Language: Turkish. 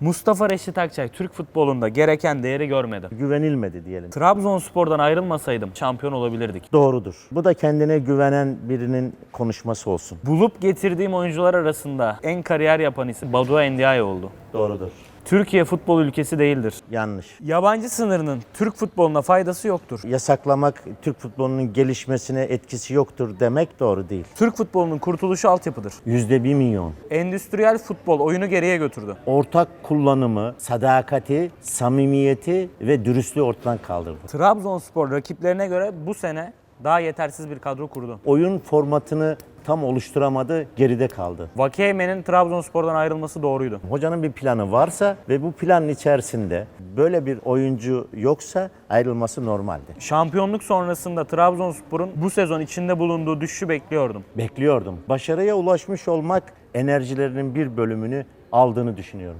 Mustafa Reşit Akçay Türk futbolunda gereken değeri görmedi. Güvenilmedi diyelim. Trabzonspor'dan ayrılmasaydım şampiyon olabilirdik. Doğrudur. Bu da kendine güvenen birinin konuşması olsun. Bulup getirdiğim oyuncular arasında en kariyer yapan isim Badu Endiaye oldu. Doğrudur. Türkiye futbol ülkesi değildir. Yanlış. Yabancı sınırının Türk futboluna faydası yoktur. Yasaklamak Türk futbolunun gelişmesine etkisi yoktur demek doğru değil. Türk futbolunun kurtuluşu altyapıdır. Yüzde bir milyon. Endüstriyel futbol oyunu geriye götürdü. Ortak kullanımı, sadakati, samimiyeti ve dürüstlüğü ortadan kaldırdı. Trabzonspor rakiplerine göre bu sene daha yetersiz bir kadro kurdu. Oyun formatını tam oluşturamadı, geride kaldı. Vakeyeme'nin Trabzonspor'dan ayrılması doğruydu. Hocanın bir planı varsa ve bu planın içerisinde böyle bir oyuncu yoksa ayrılması normaldi. Şampiyonluk sonrasında Trabzonspor'un bu sezon içinde bulunduğu düşüşü bekliyordum. Bekliyordum. Başarıya ulaşmış olmak enerjilerinin bir bölümünü aldığını düşünüyorum.